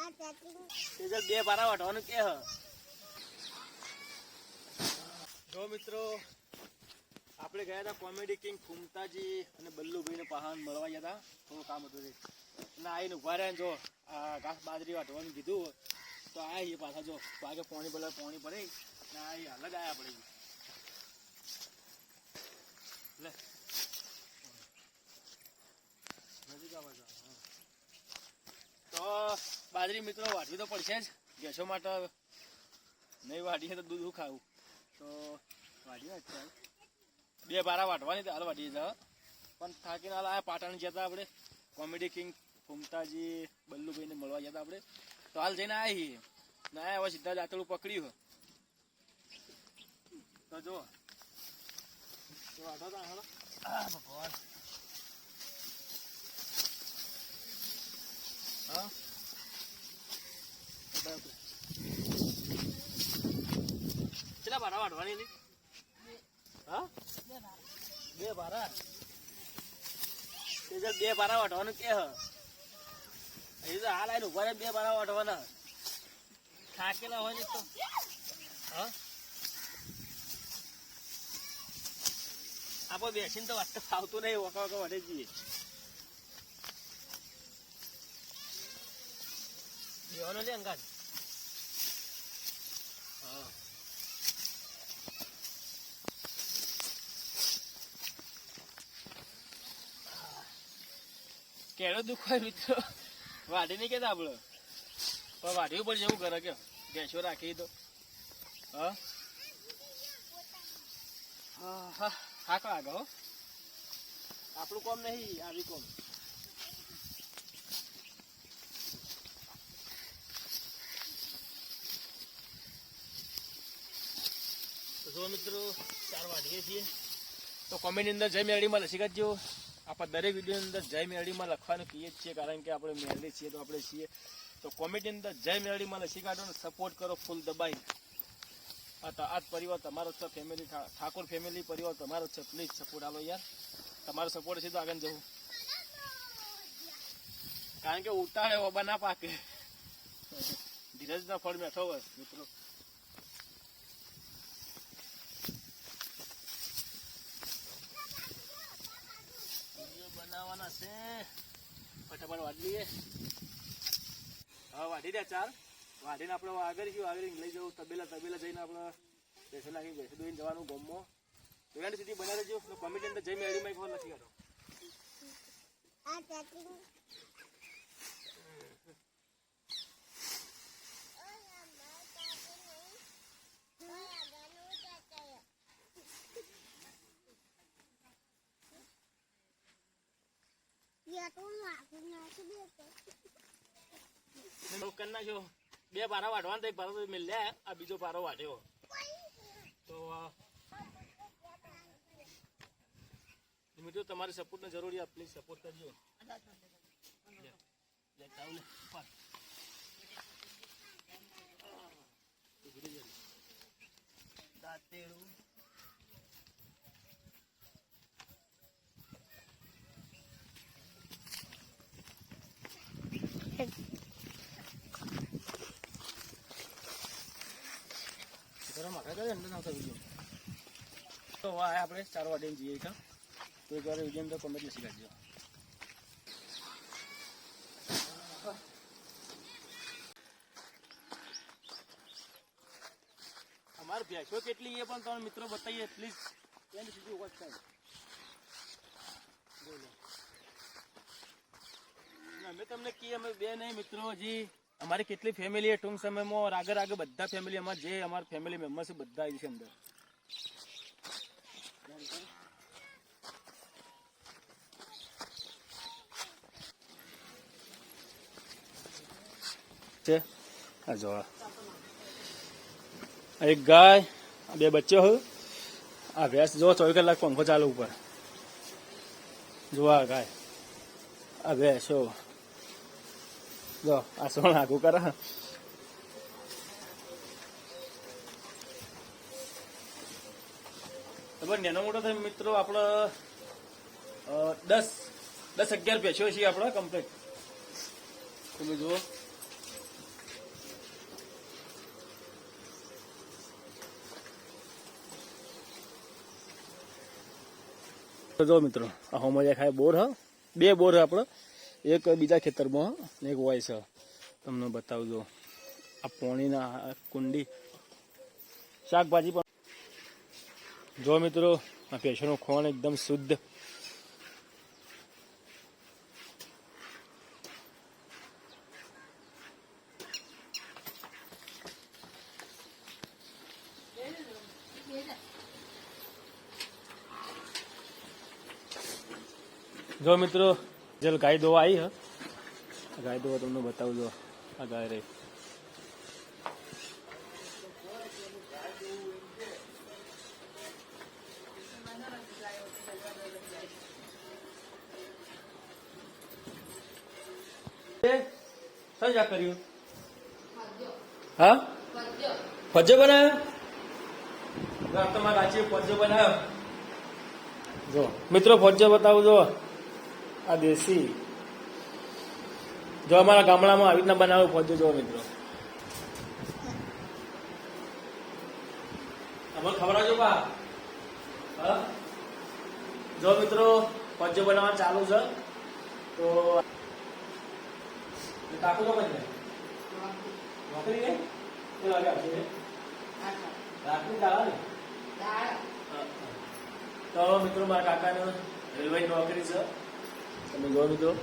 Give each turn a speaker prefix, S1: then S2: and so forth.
S1: બે પારા વાટવાનું કે જો મિત્રો, આપણે ગયા હતા કોમેડી કિંગ ફૂમતાજી અને બલ્લુભાઈને પહાણ મળવા ગયા હતા. થોડું કામ હતું તે. અને આવીને ઊભા રહ્યા જો, આ ઘાસ બાજરી વાટવાનું કીધું તો આ એ પાછા જો. બાગે પોણી ભલે, પોણી પડે ને આ અલગ આયા આપણે લે નજીક આવા જાઓ, હા. તો બાજરી મિત્રો વાટવી તો પડશે જ. ગેસો માટે નહીં વાટીએ તો દૂધ ખાવું? તો વાટીએ બે બારા વાટવાની તો હાલ વાટી જાવ પણ થાકીને હાલ આ પાટણ જતા આપણે. કોમેડી કિંગ ફૂમતાજી બલ્લુભાઈને મળવા જતા આપણે. તો હાલ જઈને આવી ના હવે સીધા દાંતળું પકડ્યું તો જો તો વાટો તા હાલો. આ ભગવાન. હા? કેટલા ભાડા વાટવાની હતી હા? બે તેજલ બે બારા વાટવાનું કે હજી તો હાલ આઈને ઊભા બે બારા વાટવાના થાકેલા હોય ને તો. હા? આપણે બેસીને તો વાત ફાવતું નહીં વખા વખા વડે જઈએ. બેવાનો લે અંગાત હા કેળો દુખ હોય મિત્રો. વાઢી નહીં કેતા આપણે. પણ વાઢવી પડશે એવું કરે કે ગેસો રાખી તો હા? હા હા હા આપણું કોમ નહીં આવી કોમ. જો મિત્રો, ચાર વાઢીએ છીએ. તો કોમેન્ટની અંદર જય મેળીમાં લસી કાઢજો આપણે દરેક વિડીયોની અંદર જય મેળીમાં લખવાનું કહીએ છીએ, કારણ કે આપણે મેળવી છીએ તો આપણે છીએ. તો કોમેન્ટની અંદર જય મેળીમાં લસી કાઢો સપોર્ટ કરો ફૂલ દબાઈ આ આજ પરિવાર તમારો છે ફેમિલી ઠાકોર ફેમિલી પરિવાર તમારો છે પ્લીઝ સપોર્ટ આલો યાર, તમારો સપોર્ટ છે તો આગળ જવું. કારણ કે ઉતાળે ઓબા ના પાકે. ધીરજના ફળ મેઠો હોય મિત્રો વીડિયો બનાવવાના છે. ફટાફટ વાટી હવે વાટી દે ચાર. વાઢીને આપણે આગળ ગયું આગળ લઈ જવું તબેલા તબેલા જઈને આપણે બેસે નાખી બેસે દોઈને જવાનું ગમો એન્ડ સુધી બનાવી દેજો. કોમેન્ટ અંદર જઈ મેળીમાં એક વાર નથી કાઢો. કરી નાખ્યો બે પારા વાઢવાના એક પારો મિલ્યા આ બીજો પારો વાટ્યો તો મિત્રો, તમારી સપોર્ટની જરૂરી આપ પ્લીઝ સપોર્ટ કરજો જા. દાંતેડું. ગરમ આખા કરે અંદર નાખતા વીડિયો તો વાય આપણે ચાર વાટીને જઈએ તો એક વાર વીડિયો તો કોમેન્ટ લખી કાઢજો અમારે ભેંસો કેટલી એ પણ તમે મિત્રો બતાવીએ એટલી જ એની સુધી વોચ થાય બોલો. અમે તમને કહીએ અમે બે નહીં મિત્રો હજી. અમારી કેટલી ફેમિલી ટૂંક સમયમાં આગળ આગળ બધા ફેમિલી અમારા જે અમારા ફેમિલી મેમ્બર છે, બધા આવી છે અંદર. છે? આ જોવા એક ગાય બે બચ્ચો હોય આ ભેંસ જો ચોવીસ કલાક પંખો ચાલુ ઉપર. જોવા ગાય. આ ભેંસ જો. જો આ સોણ આગું કરે નેનો મોટો થાય મિત્રો આપણે દસ દસ અગિયાર બેસ્યો છીએ આપણે કમ્પ્લીટ તમે જુઓ જો મિત્રો આ હોમજા ખાય બોર હ બે બોર આપણે એક બીજા ખેતરમાં એક હોય છે. તમને બતાવજો આ પોણીના કુંડી. શાકભાજી પણ. જો મિત્રો, આ ભેંસોનું ખોણ એકદમ શુદ્ધ. જો મિત્રો જેલ ગાય દોવા આવી હ? ગાય દોવા તમને બતાવું દો આ ગાય રહી. સજા કર્યું? હા? ફજ્જો બનાવ્યો? તમારા રાજ્ય ફજ્જો બનાવ્યો. જો મિત્રો ફજ્જો બતાવું જો. આ દેશી. જો અમારા ગામડામાં આવી રીતના બનાવ્યું ફજ્જો જો મિત્રો. અમને ખબર આવજો બા? હા? જો મિત્રો ફજ્જો બનાવવા ચાલુ છે. તો કાકુ તો બંને નોકરી ગઈ? એ લાગે આપશે રાખવી ને? હા. તો મિત્રો મારા કાકાને રેલવે નોકરી છે. Amigão, amigão.